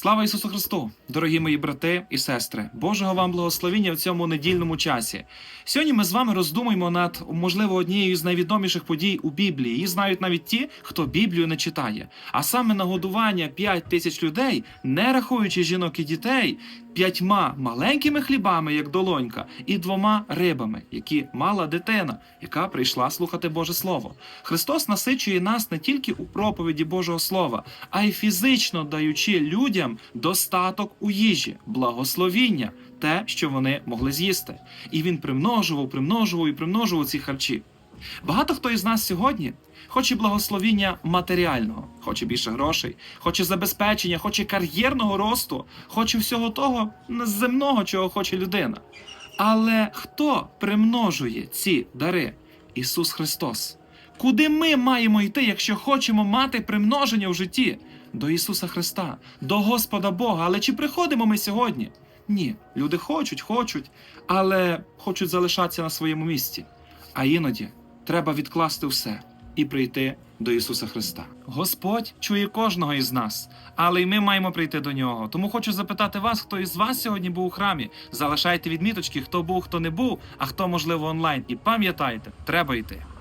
Слава Ісусу Христу, дорогі мої брати і сестри, Божого вам благословіння в цьому недільному часі. Сьогодні ми з вами роздумуємо над, можливо, однією з найвідоміших подій у Біблії. Її знають навіть ті, хто Біблію не читає. А саме нагодування 5 тисяч людей, не рахуючи жінок і дітей, п'ятьма маленькими хлібами, як долонька, і двома рибами, які мала дитина, яка прийшла слухати Боже Слово. Христос насичує нас не тільки у проповіді Божого Слова, а й фізично даючи людям достаток у їжі, благословіння, те, що вони могли з'їсти. І він примножував, примножував і примножував ці харчі. Багато хто із нас сьогодні хоче благословіння матеріального, хоче більше грошей, хоче забезпечення, хоче кар'єрного росту, хоче всього того земного, чого хоче людина. Але хто примножує ці дари? Ісус Христос. Куди ми маємо йти, якщо хочемо мати примноження в житті? До Ісуса Христа, до Господа Бога. Але чи приходимо ми сьогодні? Ні, люди хочуть, хочуть, але хочуть залишатися на своєму місці. А іноді треба відкласти все і прийти до Ісуса Христа. Господь чує кожного із нас, але й ми маємо прийти до нього. Тому хочу запитати вас, хто із вас сьогодні був у храмі. Залишайте відміточки, хто був, хто не був, а хто можливо онлайн. І пам'ятайте, треба йти.